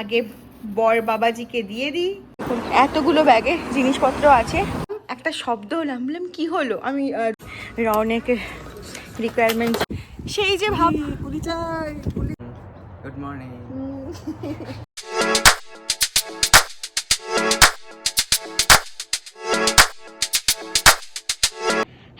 আগে বর বাবাজিকে দিয়ে দিই। এতগুলো ব্যাগে জিনিসপত্র আছে। একটা শব্দ হলো আমি বললাম কী হলো? আমি রনেক রনেকের রিকোয়ারমেন্ট সেই যে ভাব good morning.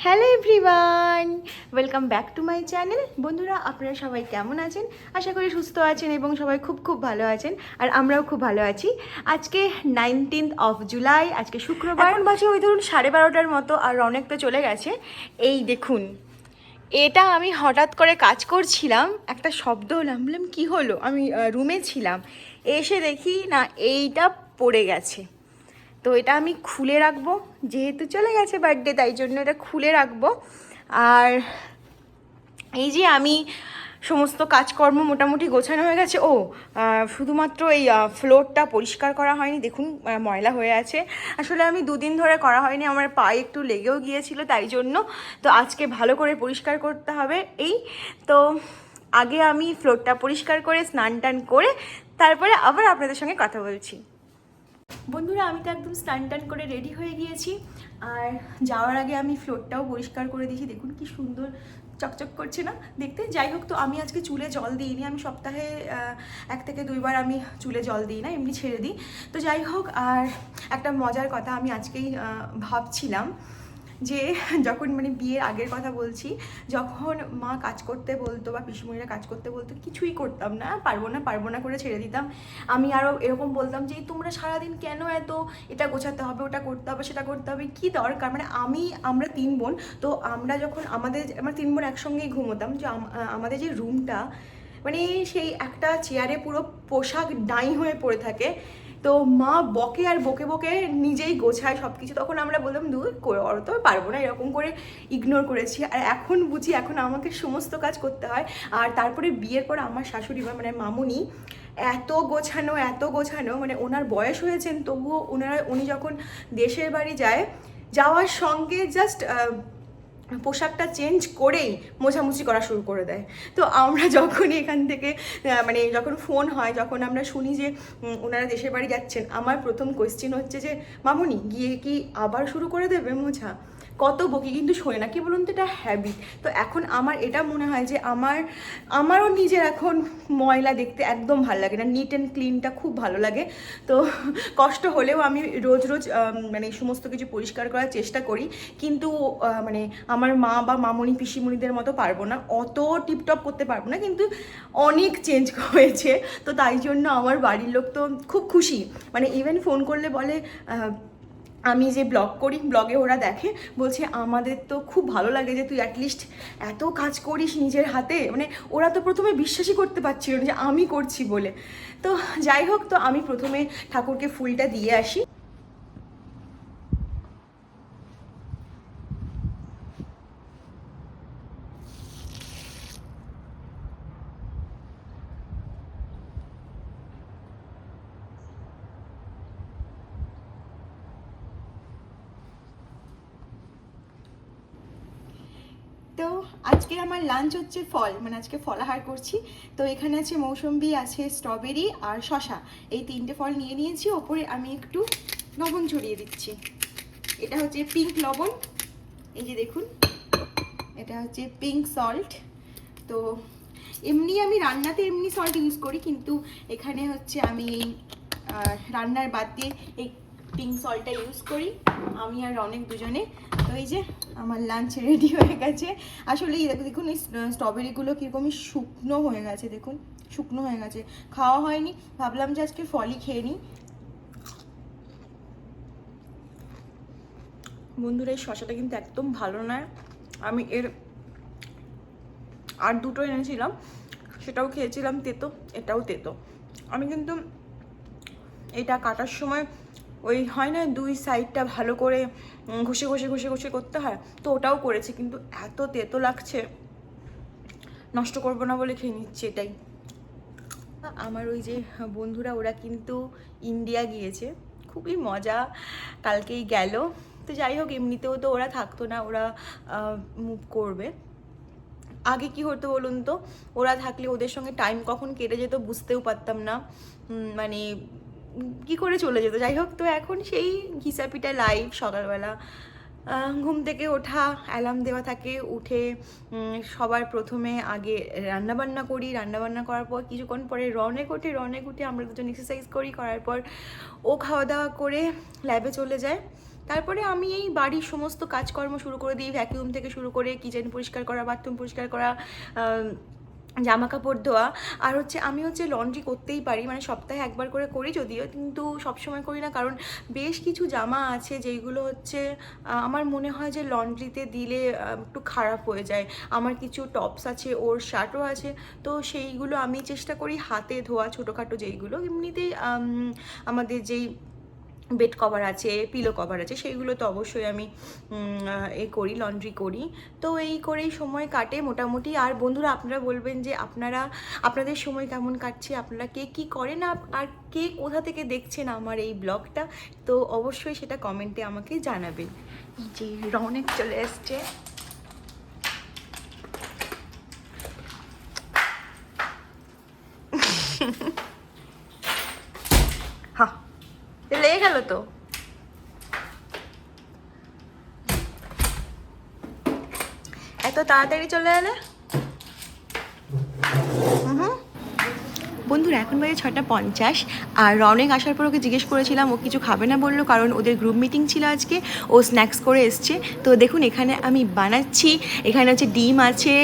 Hello everyone welcome back to my channel বন্ধুরা, আপনারা সবাই কেমন আছেন? আশা করি সুস্থ আছেন এবং সবাই খুব খুব ভালো আছেন, আর আমরাও খুব ভালো আছি। আজকে নাইনটিন্থ অফ জুলাই আজকে শুক্রবার। এখন বাজে ওই ধরুন সাড়ে বারোটার মতো, আর অনেক তো চলে গেছে। এই দেখুন, এটা আমি হঠাৎ করে কাজ করছিলাম, একটা শব্দ হলো, আমি বললাম, কী হলো? আমি রুমে ছিলাম। এসে দেখি, না, এইটা পড়ে গেছে। তো এটা আমি খুলে রাখব, যেহেতু চলে গেছে বার্থডে তাই জন্য এটা খুলে রাখব। আর এই যে আমি সমস্ত কাজকর্ম মোটামুটি গোছানো হয়ে গেছে, ও শুধুমাত্র এই ফ্লোরটা পরিষ্কার করা হয়নি, দেখুন ময়লা হয়ে আছে। আসলে আমি দুদিন ধরে করা হয়নি, আমার পায়ে একটু লেগেও গিয়েছিল, তাই জন্য। তো আজকে ভালো করে পরিষ্কার করতে হবে এই। তো আগে আমি ফ্লোরটা পরিষ্কার করে স্নান টান করে, তারপরে আবার আপনাদের সঙ্গে কথা বলছি। বন্ধুরা, আমি তো একদম স্নান টান করে রেডি হয়ে গিয়েছি। আর যাওয়ার আগে আমি ফ্লোরটাও পরিষ্কার করে দিয়েছি। দেখুন কি সুন্দর চকচক করছে না? দেখতে? যাই হোক তো, আমি আজকে চুলে জল দিইনি। আমি সপ্তাহে এক থেকে দুইবার আমি চুলে জল দিই না, এমনি ছেড়ে দিই। তো যাই হোক, আর একটা মজার কথা আমি আজকেই ভাবছিলাম। যে যখন মানে বিয়ের আগের কথা বলছি, যখন মা কাজ করতে বলতো বা পিসিমণিরা কাজ করতে বলতো, কিছুই করতাম না, পারব না পারব না করে ছেড়ে দিতাম। আমি আরও এরকম বলতাম যে, তোমরা সারাদিন কেন এত এটা গোছাতে হবে, ওটা করতে হবে, সেটা করতে হবে? কি দরকার? মানে আমি, আমরা তিন বোন, তো আমরা যখন আমাদের, আমরা তিন বোন একসঙ্গেই ঘুমোতাম, যে আমাদের যে রুমটা মানে সেই একটা চেয়ারে পুরো পোশাক ডাই হয়ে পড়ে থাকে। তো মা বকে আর বকে বকে নিজেই গোছায় সব কিছু তখন আমরা বললাম দূর করে অত পারব না। এরকম করে ইগনোর করেছি। আর এখন বুঝি, এখন আমাকে সমস্ত কাজ করতে হয়। আর তারপরে বিয়ের পর আমার শাশুড়ি মা মানে মামুনি, এত গোছানো এত গোছানো মানে ওনার বয়স হয়েছেন, তবুও ওনারা, উনি যখন দেশের বাড়ি যায়, যাওয়ার সঙ্গে জাস্ট পোশাকটা চেঞ্জ করেই মোছামুছি করা শুরু করে দেয়। তো আমরা যখনই এখান থেকে মানে যখন ফোন হয়, যখন আমরা শুনি যে ওনারা দেশের বাড়ি যাচ্ছেন, আমার প্রথম কোয়েশ্চেন হচ্ছে যে, মামনি, গিয়ে কি আবার শুরু করে দেবে মোছা? কত বকি কিন্তু শোনে না। কি বলুন তো, এটা হ্যাবিট তো এখন আমার এটা মনে হয় যে আমার, আমারও নিজের এখন ময়লা দেখতে একদম ভালো লাগে না। নিট অ্যান্ড ক্লিনটা খুব ভালো লাগে। তো কষ্ট হলেও আমি রোজ রোজ মানে সমস্ত কিছু পরিষ্কার করার চেষ্টা করি। কিন্তু মানে আমার মা বা মামনি, পিসিমণিদের মতো পারব না। অত টিপটপ করতে পারব না। কিন্তু অনেক চেঞ্জ হয়েছে। তো তাই জন্য আমার বাড়ির লোক তো খুব খুশি। মানে ইভেন ফোন করলে বলে আমি যে ব্লগ করি ব্লগে ওরা দেখে, বলছে, আমাদের তো খুব ভালো লাগে যে তুই অ্যাটলিস্ট এত কাজ করিস নিজের হাতে। মানে ওরা তো প্রথমে বিশ্বাসই করতে পারছিল না যে আমি করছি বলে। তো যাই হোক, তো আমি প্রথমে ঠাকুরকে ফুলটা দিয়ে আসি। তো আজকে আমার লাঞ্চ হচ্ছে ফল মানে আজকে ফলাহার করছি। তো এখানে আছে মৌসম্বি, আছে স্ট্রবেরি আর শশা এই তিনটে ফল নিয়ে নিয়েছি, ওপরে আমি একটু লবণ ছড়িয়ে দিচ্ছি। এটা হচ্ছে পিঙ্ক লবণ। এই যে দেখুন, এটা হচ্ছে পিঙ্ক সল্ট তো এমনি আমি রান্নাতে এমনি সল্ট ইউজ করি, কিন্তু এখানে হচ্ছে আমি রান্নার বাদ দিয়ে এই পিঙ্ক সল্টটা ইউজ করি। আমি আর অনেক দুজনে। তো এই যে আমার লাঞ্চ রেডি হয়ে গেছে। আসলে দেখুন, এই স্ট্রবেরিগুলো কীরকমই শুকনো হয়ে গেছে, দেখুন। শুকনো হয়ে গেছে। খাওয়া হয়নি, ভাবলাম যে আজকে ফলই খেয়ে নিই। বন্ধুরা, এই শশাটা কিন্তু একদম ভালো নয় আমি এর আর দুটো এনেছিলাম। সেটাও খেয়েছিলাম তেতো, এটাও তেতো। আমি কিন্তু এটা কাটার সময় ওই হয় না দুই সাইডটা ভালো করে ঘষে ঘষে ঘষে ঘষে করতে হয়, তো ওটাও করেছি কিন্তু এত তেতো লাগছে। নষ্ট করব না বলে খেয়ে নিচ্ছি এটাই। আমার ওই যে বন্ধুরা, ওরা কিন্তু ইন্ডিয়া গিয়েছে। খুবই মজা কালকেই গেল। তো যাই হোক, এমনিতেও তো ওরা থাকতো না, ওরা মুভ করবে। আগে কি হতো বলুন তো, ওরা থাকলে ওদের সঙ্গে টাইম কখন কেটে যেত বুঝতেও পারতাম না। মানে কি করে চলে যেত? যাই হোক, তো এখন সেই ঘিসাপিটা লাইভ সকালবেলা। ঘুম থেকে ওঠা অ্যালার্ম দেওয়া থাকে, উঠে সবার প্রথমে আগে রান্নাবান্না করি। রান্নাবান্না করার পর কিছুক্ষণ পরে রনে ওঠে রনে উঠে আমরা দুজন এক্সারসাইজ করি। করার পর ও খাওয়া দাওয়া করে ল্যাবে চলে যায়। তারপরে আমি এই বাড়ির সমস্ত কাজকর্ম শুরু করে দিই ভ্যাকিউম থেকে শুরু করে কিচেন পরিষ্কার করা বাথরুম পরিষ্কার করা জামা কাপড় ধোয়া। আর হচ্ছে আমি হচ্ছে লন্ড্রি করতেই পারি মানে সপ্তাহে একবার করে করি যদিও, কিন্তু সবসময় করি না, কারণ বেশ কিছু জামা আছে যেইগুলো হচ্ছে আমার মনে হয় যে লন্ড্রিতে দিলে একটু খারাপ হয়ে যায়। আমার কিছু টপস আছে, ওর শার্টও আছে, তো সেইগুলো আমি চেষ্টা করি হাতে ধোয়া, ছোটোখাটো যেইগুলো। এমনিতেই আমাদের যেই বেড কভার আছে পিলো কভার আছে, সেইগুলো তো অবশ্যই আমি এ করি লন্ড্রি করি। তো এই করেই সময় কাটে মোটামুটি। আর বন্ধুরা, আপনারা বলবেন যে আপনারা, আপনাদের সময় কেমন কাটছে? আপনারা কে কি করেন? আর কে কোথা থেকে দেখছেন আমার এই ব্লগটা? তো অবশ্যই সেটা কমেন্টে আমাকে জানাবেন। যে রনেক চলে এসছে লেগে গেল তো। এত তাড়াতাড়ি চলে এলে হুম বন্ধুরা, এখন বাজে ছটা পঞ্চাশ। আর রনেক আসার পর ওকে জিজ্ঞেস করেছিলাম, ও কিছু খাবে না? বলল, কারণ ওদের গ্রুপ মিটিং ছিল আজকে, ও স্ন্যাক্স করে এসছে। তো দেখুন, এখানে আমি বানাচ্ছি। এখানে হচ্ছে ডিম আছে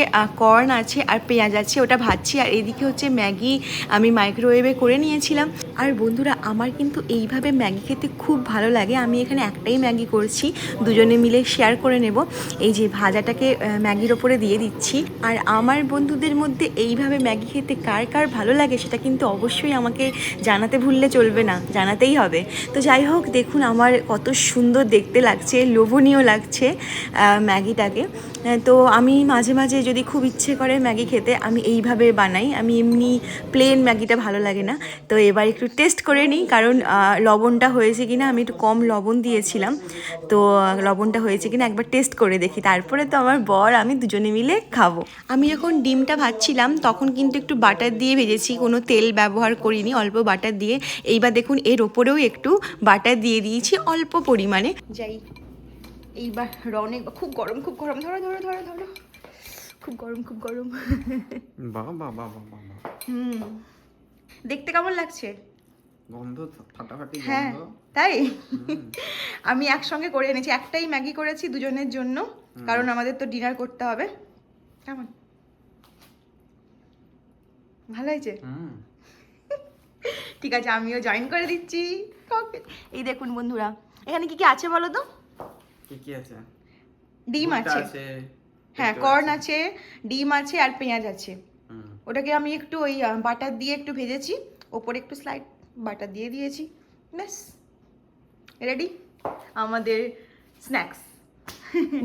কর্ন আছে, আর পেঁয়াজ আছে, ওটা ভাজছি। আর এদিকে হচ্ছে ম্যাগি আমি মাইক্রোওয়েভে করে নিয়েছিলাম। আর বন্ধুরা, আমার কিন্তু এইভাবে ম্যাগি খেতে খুব ভালো লাগে। আমি এখানে একটাই ম্যাগি করছি, দুজনে মিলে শেয়ার করে নেব। এই যে ভাজাটাকে ম্যাগির ওপরে দিয়ে দিচ্ছি। আর আমার বন্ধুদের মধ্যে এইভাবে ম্যাগি খেতে কার কার ভালো লাগে, সেটা কিন্তু অবশ্যই আমাকে জানাতে ভুললে চলবে না, জানাতেই হবে। তো যাই হোক, দেখুন আমার কত সুন্দর দেখতে লাগছে, লোভনীয় লাগছে ম্যাগিটাকে। তো আমি মাঝে মাঝে যদি খুব ইচ্ছে করে ম্যাগি খেতে, আমি এইভাবে বানাই। আমি এমনি প্লেন ম্যাগিটা ভালো লাগে না। তো এবার একটু টেস্ট করে নিই, কারণ লবণটা হয়েছে কি না আমি একটু কম লবণ দিয়েছিলাম। তো লবণটা হয়েছে কি না একবার টেস্ট করে দেখি। তারপরে তো আমার বর, আমি দুজনে মিলে খাব। আমি যখন ডিমটা ভাজছিলাম, তখন কিন্তু একটু বাটার দিয়ে ভেজেছি, কোনো তেল ব্যবহার করিনি অল্প বাটার দিয়ে। এইবার দেখুন এর ওপরেও একটু বাটার দিয়ে দিয়েছি অল্প পরিমাণে। যাই এইবার রনে খুব গরম খুব গরম ধরো ধরো ধরো ধরো। খুব গরম খুব গরম। হুম। দেখতে কেমন লাগছে? গন্ধ ফাটাফাটি হ্যাঁ তাই? আমি একসঙ্গে করে এনেছি একটাই ম্যাগি করেছি দুজনের জন্য। কারণ আমাদের তো ডিনার করতে হবে। কেমন? ভালো হয়েছে? হুম। ঠিক আছে আমিও জয়েন করে দিচ্ছি। এই দেখুন বন্ধুরা এখানে কি কি আছে বলো তো? কি কি আছে? ডিম আছে। আছে হ্যাঁ কর্ন আছে। ডিম আছে আর পেঁয়াজ আছে। ওটাকে আমি একটু ওই বাটার দিয়ে একটু ভেজেছি। ওপরে একটু স্লাইড বাটার দিয়ে দিয়েছি। ব্যাস। রেডি আমাদের স্ন্যাক্স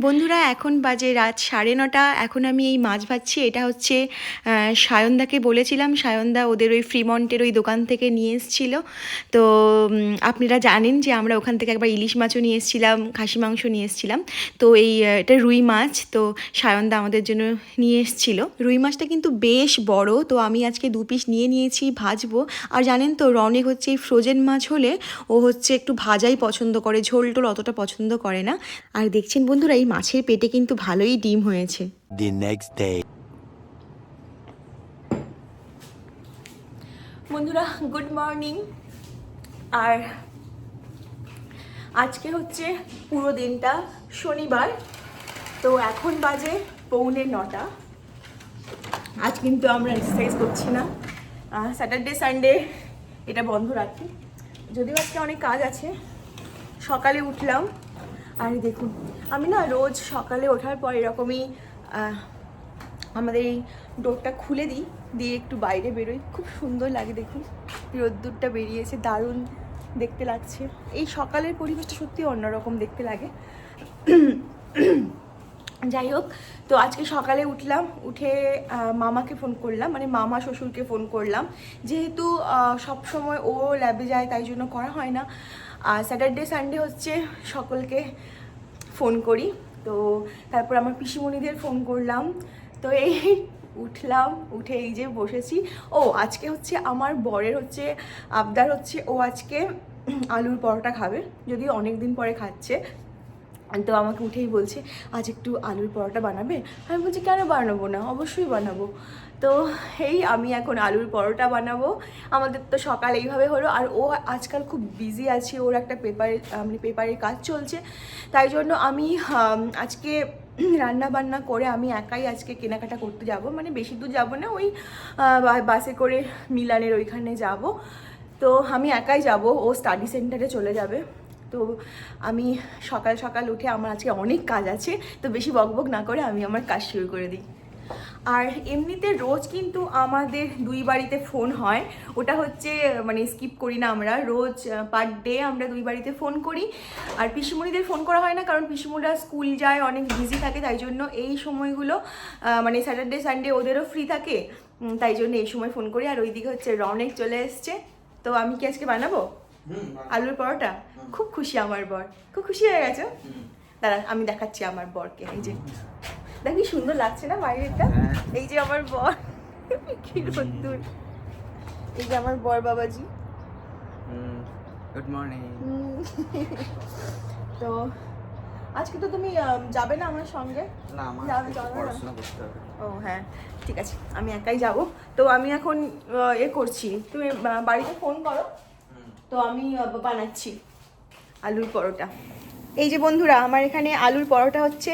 বন্ধুরা, এখন বাজে রাত সাড়ে নটা। এখন আমি এই মাছ ভাজছি। এটা হচ্ছে সায়নদাকে বলেছিলাম। সায়নদা ওদের ওই ফ্রিমন্টের ওই দোকান থেকে নিয়ে এসেছিল। তো আপনারা জানেন যে আমরা ওখান থেকে একবার ইলিশ মাছও নিয়ে এসেছিলাম, খাসি মাংস নিয়ে এসেছিলাম। তো এই এটা রুই মাছ। তো সায়নদা আমাদের জন্য নিয়ে এসেছিল। রুই মাছটা কিন্তু বেশ বড়। তো আমি আজকে দু পিস নিয়ে নিয়েছি, ভাজবো। আর জানেন তো, রনেক হচ্ছে এই ফ্রোজেন মাছ হলে ও হচ্ছে একটু ভাজাই পছন্দ করে। ঝোল টোল অতটা পছন্দ করে না। আর দেখছেন বন্ধুরা এই মাছের পেটে কিন্তু ভালোই ডিম হয়েছে। The next day. বন্ধুরা গুড মর্নিং আর আজকে হচ্ছে পুরো দিনটা শনিবার তো এখন বাজে পৌনে নটা। আজ কিন্তু আমরা এক্সারসাইজ করছি না। স্যাটারডে সানডে এটা বন্ধ রাখি। যদিও আজকে অনেক কাজ আছে সকালে উঠলাম। আর দেখুন, আমি না রোজ সকালে ওঠার পর এরকমই আমাদের এই ডোরটা খুলে দিই, দিয়ে একটু বাইরে বেরোই। খুব সুন্দর লাগে দেখুন, রোদ্দুরটা বেরিয়েছে, দারুণ দেখতে লাগছে। এই সকালের পরিবেশটা সত্যি অন্যরকম দেখতে লাগে। যাই হোক, তো আজকে সকালে উঠলাম, উঠে মামাকে ফোন করলাম মানে মামা শ্বশুরকে ফোন করলাম। যেহেতু সব সময় ও ল্যাবে যায়, তাই জন্য করা হয় না। আর স্যাটারডে সানডে হচ্ছে সকলকে ফোন করি। তো তারপর আমার পিসিমণিদের ফোন করলাম। তো এই উঠলাম, উঠে এই যে বসেছি। ও, আজকে হচ্ছে আমার বরের হচ্ছে আবদার হচ্ছে, ও আজকে আলুর পরোটা খাবে যদি অনেক দিন পরে খাচ্ছে। তো আমাকে উঠেই বলছে, আজ একটু আলুর পরোটা বানাবে? আমি বলছি, কেন বানাবো না? অবশ্যই বানাবো। তো এই আমি এখন আলুর পরোটা বানাবো। আমাদের তো সকাল এইভাবে হলো, আর ও আজকাল খুব বিজি আছে, ওর একটা পেপারে মানে পেপারের কাজ চলছে। তাই জন্য আমি আজকে রান্না বান্না করে আমি একাই আজকে কেনাকাটা করতে যাব। মানে বেশি দূর যাব না, ওই বাসে করে মিলানের ওইখানে যাব। তো আমি একাই যাব, ও স্টাডি সেন্টারে চলে যাবে। তো আমি সকাল সকাল উঠে আমার আজকে অনেক কাজ আছে, তো বেশি বকবক না করে আমি আমার কাজ শুরু করে দিই। আর এমনিতে রোজ কিন্তু আমাদের দুই বাড়িতে ফোন হয়, ওটা হচ্ছে মানে স্কিপ করি না আমরা, রোজ পার ডে আমরা দুই বাড়িতে ফোন করি। আর পিসিমণিদের ফোন করা হয় না, কারণ পিসিমণিরা স্কুল যায়, অনেক বিজি থাকে, তাই জন্য এই সময়গুলো মানে স্যাটারডে সানডে ওদেরও ফ্রি থাকে তাই জন্য এই সময় ফোন করি। আর ওইদিকে হচ্ছে রনেক চলে এসছে, তো আমি কি আজকে বানাবো? আলুর পরোটা? খুব খুশি আমার বর। খুব খুশি হয়ে গেছো? দাঁড়া আমি দেখাচ্ছি আমার বরকে। এই যে। দেখ কি সুন্দর লাগছে না বাইরেটা হ্যাঁ। এই যে আমার বর। কি রোদ্দুর। এই যে আমার বর বাবাজি। Good morning. তো আজকে তো তুমি যাবে না আমার সঙ্গে? না আমার। পড়াশোনা করতে হবে। ও হ্যাঁ। ঠিক আছে আমি একাই যাব। তো আমি এখন এ করছি। তুমি বাড়িতে ফোন করো। তো আমি বানাচ্ছি আলুর পরোটা। এই যে বন্ধুরা আমার এখানে আলুর পরোটা হচ্ছে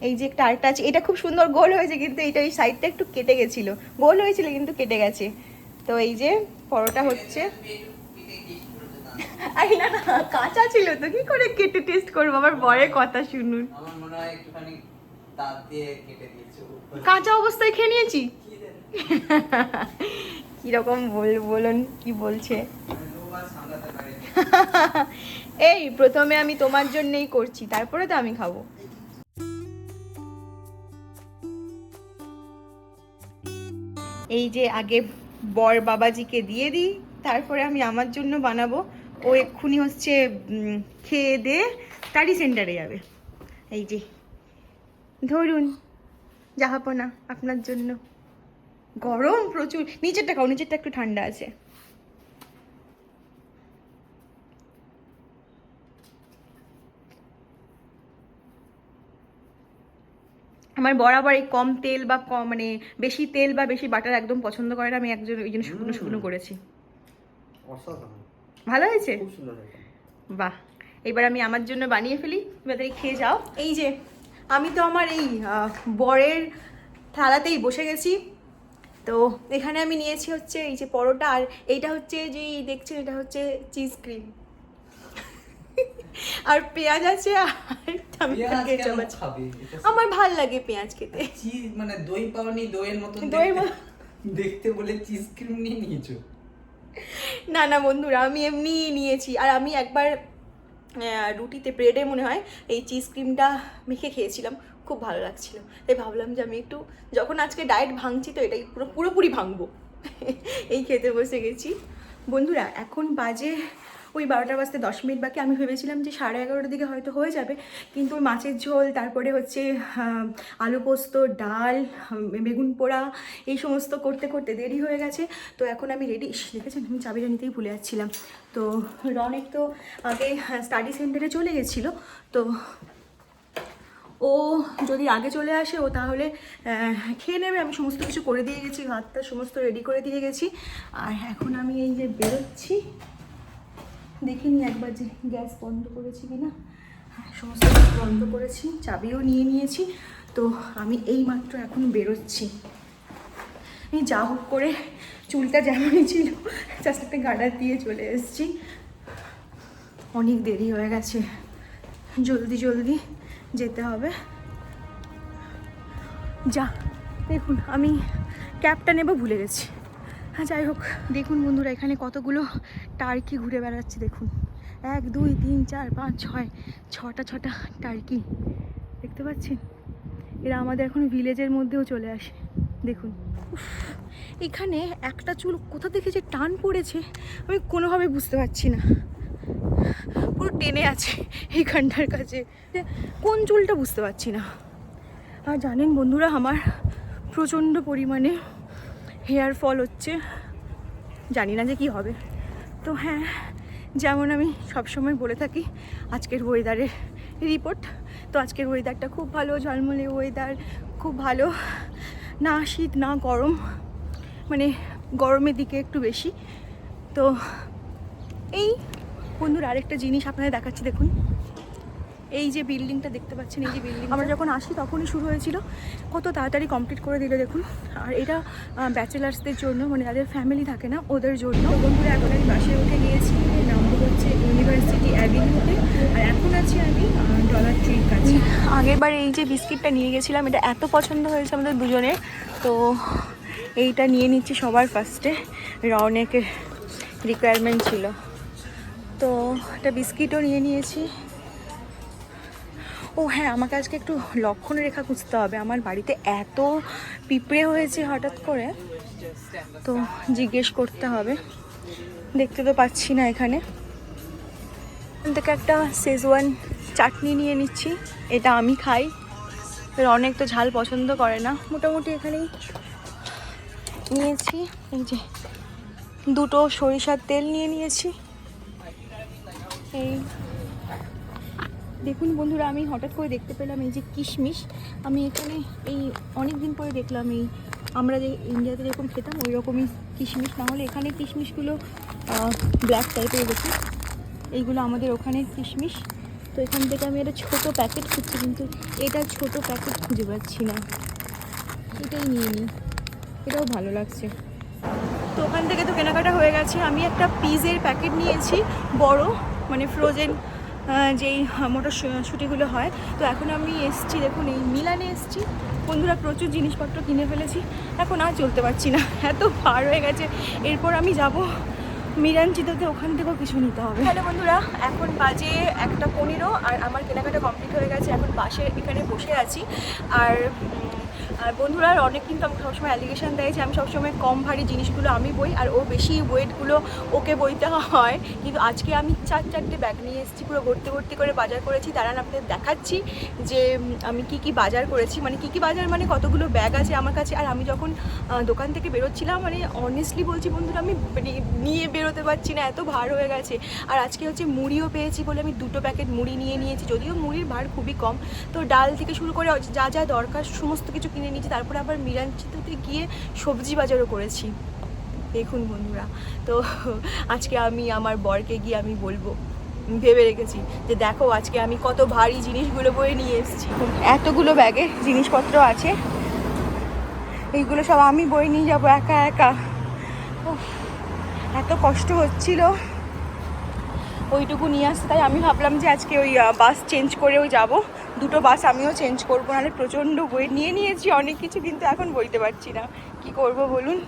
এই যে একটা আরেকটা আছে এটা খুব সুন্দর গোল হয়েছে কিন্তু এটা এই সাইডটা একটু কেটে গেছিল। গোল হয়েছিল কিন্তু কেটে গেছে। তো এই যে পরোটা হচ্ছে। আরে না না কাঁচা ছিল তো কি করে কেটে টেস্ট করব? আমার বরের কথা শুনুন। মনে কাঁচা অবস্থায় খেয়ে নিয়েছি? কীরকম বল বলুন কি বলছে? পারি এই, প্রথমে আমি তোমার জন্যই করছি, তারপরে তো আমি খাব। এই যে আগে বর বাবাজিকে দিয়ে দিই, তারপরে আমি আমার জন্য বানাবো। ও এক্ষুনি হচ্ছে খেয়ে দে স্টাডি সেন্টারে যাবে। এই যে, ধরুন জাহাপনা আপনার জন্য। গরম প্রচুর, নিচেরটা খাও, নিচেরটা একটু ঠান্ডা আছে। আমার বরাবর এই কম তেল বা কম মানে বেশি তেল বা বেশি বাটার একদম পছন্দ করে না আমি একজন ওই জন্য শুকনো শুকনো করেছি। ভালো হয়েছে? খুব বাহ। এবার আমি আমার জন্য বানিয়ে ফেলি এবার খেয়ে যাও। এই যে আমি তো আমার এই বরের থালাতেই বসে গেছি। তো এখানে আমি নিয়েছি হচ্ছে এই যে পরোটা আর এইটা হচ্ছে যে এই দেখছেন এটা হচ্ছে চিজ ক্রিম আর পেঁয়াজ আছে আর টমেটো আমার ভালো লাগে পেঁয়াজ খেতে। চিজ মানে দই পাওনি দইয়ের মতো- দেখতে। বলে চিজ ক্রিম নিয়ে নিয়েছো। না না বন্ধুরা আমি এমনি নিয়েছি। আর আমি একবার রুটিতে ব্রেডে মনে হয় এই চিজ ক্রিমটা মেখে খেয়েছিলাম। খুব ভালো লাগছিল। তাই ভাবলাম যে আমি একটু যখন আজকে ডায়েট ভাঙছি তো এটাই পুরো পুরোপুরি ভাঙবো। এই খেতে বসে গেছি। বন্ধুরা এখন বাজে ওই বারোটা বাজতে দশ মিনিট বাকি। আমি ভেবেছিলাম যে সাড়ে এগারোটার দিকে হয়তো হয়ে যাবে, কিন্তু ওই মাছের ঝোল, তারপরে হচ্ছে আলু পোস্ত, ডাল বেগুন পোড়া, এই সমস্ত করতে করতে দেরি হয়ে গেছে। তো এখন আমি রেডি দেখেছেন? আমি চাবিটা নিতেই ভুলে যাচ্ছিলাম। তো রনেক তো আগে স্টাডি সেন্টারে চলে গেছিল। তো ও যদি আগে চলে আসে, ও তাহলে খেয়ে নেবে। আমি সমস্ত কিছু করে দিয়ে গেছি, ভাতটা সমস্ত রেডি করে দিয়ে গেছি। আর এখন আমি এই যে বেরোচ্ছি। দেখিনি একবার যে গ্যাস বন্ধ করেছি কি না হ্যাঁ সমস্ত কিছু বন্ধ করেছি, চাবিও নিয়ে নিয়েছি। তো আমি এই মাত্র এখন বেরোচ্ছি। এই যা হোক করে চুলটা যেমনই ছিল জাস্ট একটা গার্ডার দিয়ে চলে এসেছি। অনেক দেরি হয়ে গেছে। জলদি জলদি যেতে হবে। যা, দেখুন, আমি ক্যাবটা নেব ভুলে গেছি। হ্যাঁ যাই হোক, দেখুন বন্ধুরা, এখানে কতগুলো টার্কি ঘুরে বেড়াচ্ছে, দেখুন। এক, দুই, তিন, চার, পাঁচ, ছয়, ছটা ছটা টার্কি দেখতে পাচ্ছেন? এরা আমাদের এখন ভিলেজের মধ্যেও চলে আসে, দেখুন। এখানে একটা চুল কোথা থেকে যে টান পড়েছে, আমি কোনোভাবে বুঝতে পারছি না। পুরো টেনে আছে এইখানটার কাছে। কোন চুলটা বুঝতে পারছি না। আর জানেন বন্ধুরা, আমার প্রচণ্ড পরিমাণে হেয়ার ফল হচ্ছে। জানি না যে কি হবে। তো হ্যাঁ যেমন আমি সবসময় বলে থাকি, আজকের ওয়েদারের রিপোর্ট তো আজকের ওয়েদারটা খুব ভালো, ঝলমলে ওয়েদার খুব ভালো। না শীত, না গরম। মানে গরমের দিকে একটু বেশি। তো এই বন্ধুর আরেকটা জিনিস আপনাদের দেখাচ্ছি, দেখুন। এই যে বিল্ডিংটা দেখতে পাচ্ছেন এই যে বিল্ডিং আমরা যখন আসি তখনই শুরু হয়েছিল। কত তাড়াতাড়ি কমপ্লিট করে দিল দেখুন। আর এটা ব্যাচেলার্সদের জন্য মানে যাদের ফ্যামিলি থাকে না ওদের জন্য। বন্ধুরা এখন আমি বাসে উঠে গিয়েছি। নামবো হচ্ছে ইউনিভার্সিটি অ্যাভিনিউতে আর এখন আছি আমি ডলার ট্রির কাছে। আগের বার এই যে বিস্কিটটা নিয়ে গেছিলাম এটা এত পছন্দ হয়েছে আমাদের দুজনের। তো এইটা নিয়ে নিচ্ছি সবার ফার্স্টে রনেকের রিকোয়ারমেন্ট ছিল। তো একটা বিস্কিটও নিয়ে নিয়েছি। ও হ্যাঁ আমাকে আজকে একটু লক্ষণ রেখা খুঁজতে হবে। আমার বাড়িতে এত পিঁপড়ে হয়েছে হঠাৎ করে। তো জিজ্ঞেস করতে হবে। দেখতে তো পাচ্ছি না এখানে। থেকে একটা শেজওয়ান চাটনি নিয়ে নিচ্ছি। এটা আমি খাই। এর অনেক তো ঝাল পছন্দ করে না। মোটামুটি এখানেই নিয়েছি। এই যে দুটো সরিষার তেল নিয়ে নিয়েছি। এই দেখুন বন্ধুরা, আমি হঠাৎ করে দেখতে পেলাম এই যে কিশমিশ। আমি এখানে এই অনেক দিন পরে দেখলাম এই আমরা যে ইন্ডিয়াতে যেরকম খেতাম ওই রকমই কিশমিশ। না হলে এখানে কিশমিশগুলো ব্ল্যাক টাইপের গেছে এইগুলো আমাদের ওখানে কিশমিশ। তো এখান থেকে আমি একটা ছোটো প্যাকেট খুঁজছি, কিন্তু এটা ছোটো প্যাকেট খুঁজে পাচ্ছি না। এটাই নিয়ে নিই। এটাও ভালো লাগছে। তো ওখান থেকে তো কেনাকাটা হয়ে গেছে। আমি একটা পিজের প্যাকেট নিয়েছি, বড় মানে ফ্রোজেন যেই মটরশুটিগুলো হয়। তো এখন আমি এসছি, দেখুন, এই মিলানে এসছি। বন্ধুরা, প্রচুর জিনিসপত্র কিনে ফেলেছি। এখন আর চলতে পারছি না। এত পার হয়ে গেছে। এরপর আমি যাব মিরানচিতাতে ওখান থেকেও কিছু নিতে হবে। হ্যালো বন্ধুরা, এখন বাজে একটা পনেরো, আর আমার কেনাকাটা কমপ্লিট হয়ে গেছে। এখন বাসে এখানে বসে আছি। আর আর বন্ধুরা, আর অনেক কিন্তু আমাকে সবসময় অ্যালিগেশন দেয় যে আমি সবসময় কম ভারী জিনিসগুলো আমি বই, আর ও বেশি ওয়েটগুলো ওকে বইতে হয়। কিন্তু আজকে আমি চার চারটে ব্যাগ নিয়ে এসেছি, পুরো ভর্তি ভর্তি করে বাজার করেছি। দাঁড়ান আপনাদের দেখাচ্ছি যে আমি কি কি বাজার করেছি। মানে কি কি বাজার মানে কতগুলো ব্যাগ আছে আমার কাছে। আর আমি যখন দোকান থেকে বেরোচ্ছিলাম মানে অনেস্টলি বলছি বন্ধুরা, আমি মানে নিয়ে বেরোতে পারছি না, এত ভার হয়ে গেছে। আর আজকে হচ্ছে মুড়িও পেয়েছি বলে আমি দুটো প্যাকেট মুড়ি নিয়ে নিয়েছি। যদিও মুড়ির ভার খুবই কম। তো ডাল থেকে শুরু করে যা যা দরকার, সমস্ত কিছু কিনে নিয়েছি, তারপরে আবার মিরাঞ্চিতাতে গিয়ে সবজি বাজারও করেছি। দেখুন বন্ধুরা, তো আজকে আমি আমার বরকে গিয়ে আমি বলব, ভেবে রেখেছি যে দেখো আজকে আমি কত ভারী জিনিসগুলো বয়ে নিয়ে এসেছি। এতগুলো ব্যাগে জিনিসপত্র আছে, এইগুলো সব আমি বই নিয়ে যাব একা একা। এত কষ্ট হচ্ছিল। ওইটুকু নিয়ে আসতে, তাই আমি ভাবলাম যে আজকে ওই বাস চেঞ্জ করেও যাব। দুটো বাস আমিও চেঞ্জ করব, নাহলে প্রচণ্ড বই নিয়ে নিয়েছি, অনেক কিছু কিন্তু এখন বইতে পারছি না। কি করব বলুন?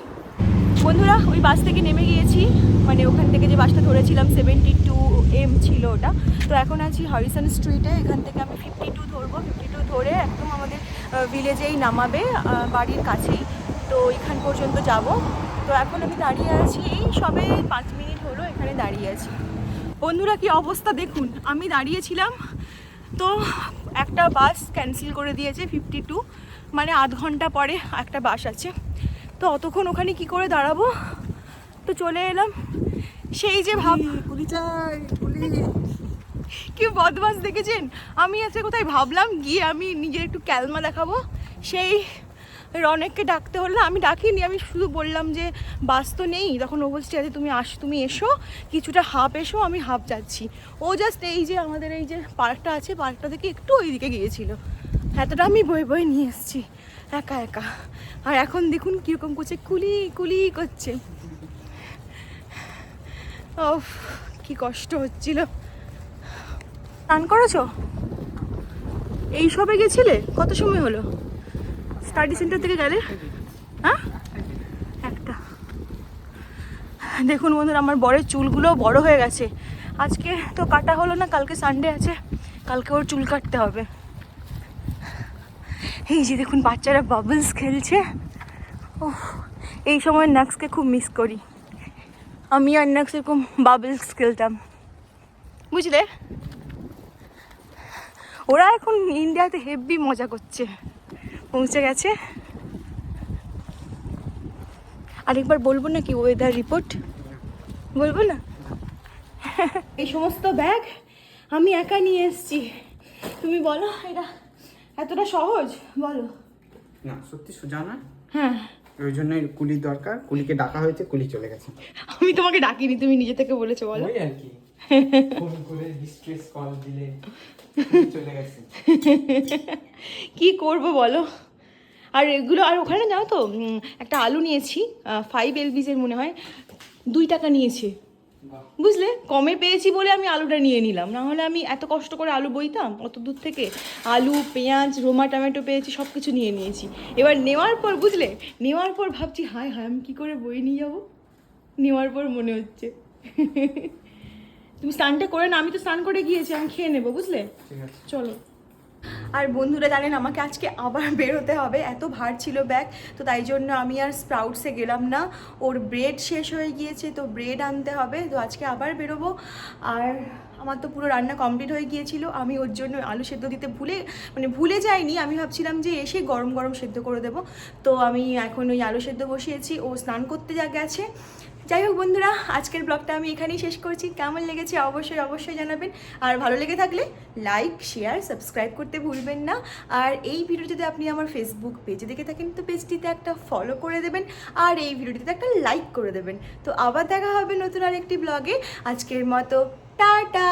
বন্ধুরা, ওই বাস থেকে নেমে গিয়েছি মানে ওখান থেকে যে বাসটা ধরেছিলাম সেভেন্টি টু এম ছিল ওটা। তো এখন আছি হরিসন স্ট্রিটে এখান থেকে আমি ফিফটি টু ধরবো। ফিফটি টু ধরে একদম আমাদের ভিলেজেই নামাবে বাড়ির কাছেই। তো এখান পর্যন্ত যাব। তো এখন আমি দাঁড়িয়ে আছি, এই সবে পাঁচ মিনিট হলো এখানে দাঁড়িয়ে আছি। বন্ধুরা, কি অবস্থা দেখুন। আমি দাঁড়িয়েছিলাম, তো একটা বাস ক্যান্সেল করে দিয়েছে ফিফটি টু মানে আধ ঘণ্টা পরে একটা বাস আছে। তো অতক্ষণ ওখানে কি করে দাঁড়াবো? তো চলে এলাম। সেই যে ভাব কি বদমাস দেখেছেন? আমি আছে কোথায় ভাবলাম গিয়ে আমি নিজের একটু ক্যালমা দেখাবো। সেই রনেককে ডাকতে হলো, আমি ডাকিনি, আমি শুধু বললাম যে, বাস তো নেই, তখন ও বলছে আচ্ছা তুমি আস, তুমি এসো, কিছুটা হাফ এসো, আমি হাফ যাচ্ছি। ও জাস্ট এই যে আমাদের এই যে পার্কটা আছে, পার্কটা থেকে একটু ওইদিকে গিয়েছিল। এতটা আমি বই বই নিয়ে এসেছি, একা একা। আর এখন দেখুন কীরকম করছে, কুলি কুলি করছে। ও কি কষ্ট হচ্ছিল। স্নান করেছ? এই সবে গেছিলে? কত সময় হলো? স্টাডি সেন্টার থেকে গেলে? হ্যাঁ? একটা। দেখুন বন্ধুরা, আমার বরের চুলগুলো বড় হয়ে গেছে। আজকে তো কাটা হলো না, কালকে সানডে আছে। কালকে ওর চুল কাটতে হবে। এই যে দেখুন, বাচ্চারা বাবলস খেলছে। ও এই সময় নাক্সকে খুব মিস করি। আমি আর নাক্স এরকম বাবলস খেলতাম। বুঝলে? ওরা এখন ইন্ডিয়াতে হেভি মজা করছে। পৌঁছে গেছে। আরেকবার বলব না কি ওয়েদার রিপোর্ট বলব না? এই সমস্ত ব্যাগ আমি একা নিয়ে এসেছি। তুমি বলো এটা এতটা সহজ? বলো। না সত্যি সোজা না হ্যাঁ। ওই জন্য কুলির দরকার। কুলিকে ডাকা হয়েছে কুলি চলে গেছে। আমি তোমাকে ডাকিনি তুমি নিজে থেকে বলেছ বলো। ওই আর কি। ফোন করে ডিস্ট্রেস কল দিলে। চলে গেছে কি করব বলো? আর এগুলো আর ওখানে জানো তো একটা আলু নিয়েছি ফাইভ এলবিজের মনে হয় দুই টাকা নিয়েছে। বুঝলে? কমে পেয়েছি বলে আমি আলুটা নিয়ে নিলাম। না হলে আমি এত কষ্ট করে আলু বইতাম অত দূর থেকে আলু পেঁয়াজ রোমা টমেটো পেয়েছি সব কিছু নিয়ে নিয়েছি। এবার নেওয়ার পর বুঝলে? নেওয়ার পর ভাবছি হায় হায় আমি কী করে বই নিয়ে যাব? নেওয়ার পর মনে হচ্ছে। তুমি স্নানটা করে না আমি তো স্নান করে গিয়েছি আমি খেয়ে নেব বুঝলে? চলো। আর বন্ধুরা জানেন আমাকে আজকে আবার বেরোতে হবে এত ভার ছিল ব্যাগ তো তাই জন্য আমি আর স্প্রাউটসে গেলাম না। ওর ব্রেড শেষ হয়ে গিয়েছে তো ব্রেড আনতে হবে তো আজকে আবার বেরোবো। আর আমার তো পুরো রান্না কমপ্লিট হয়ে গিয়েছিল আমি ওর জন্য আলু সেদ্ধ দিতে ভুলে মানে ভুলে যাইনি আমি ভাবছিলাম যে এসে গরম গরম সেদ্ধ করে দেবো। তো আমি এখন ওই আলু সেদ্ধ বসিয়েছি ও স্নান করতে যা গেছে যাই হোক বন্ধুরা, আজকের ব্লগটা আমি এখানেই শেষ করছি। কেমন লেগেছে অবশ্যই অবশ্যই জানাবেন। আর ভালো লেগে থাকলে লাইক, শেয়ার, সাবস্ক্রাইব করতে ভুলবেন না। আর এই ভিডিও যদি আপনি আমার ফেসবুক পেজে দেখে থাকেন, তো পেজটিতে একটা ফলো করে দেবেন আর এই ভিডিওটিতে একটা লাইক করে দেবেন। তো আবার দেখা হবে নতুন আরেকটি ব্লগে আজকের মতো, টাটা!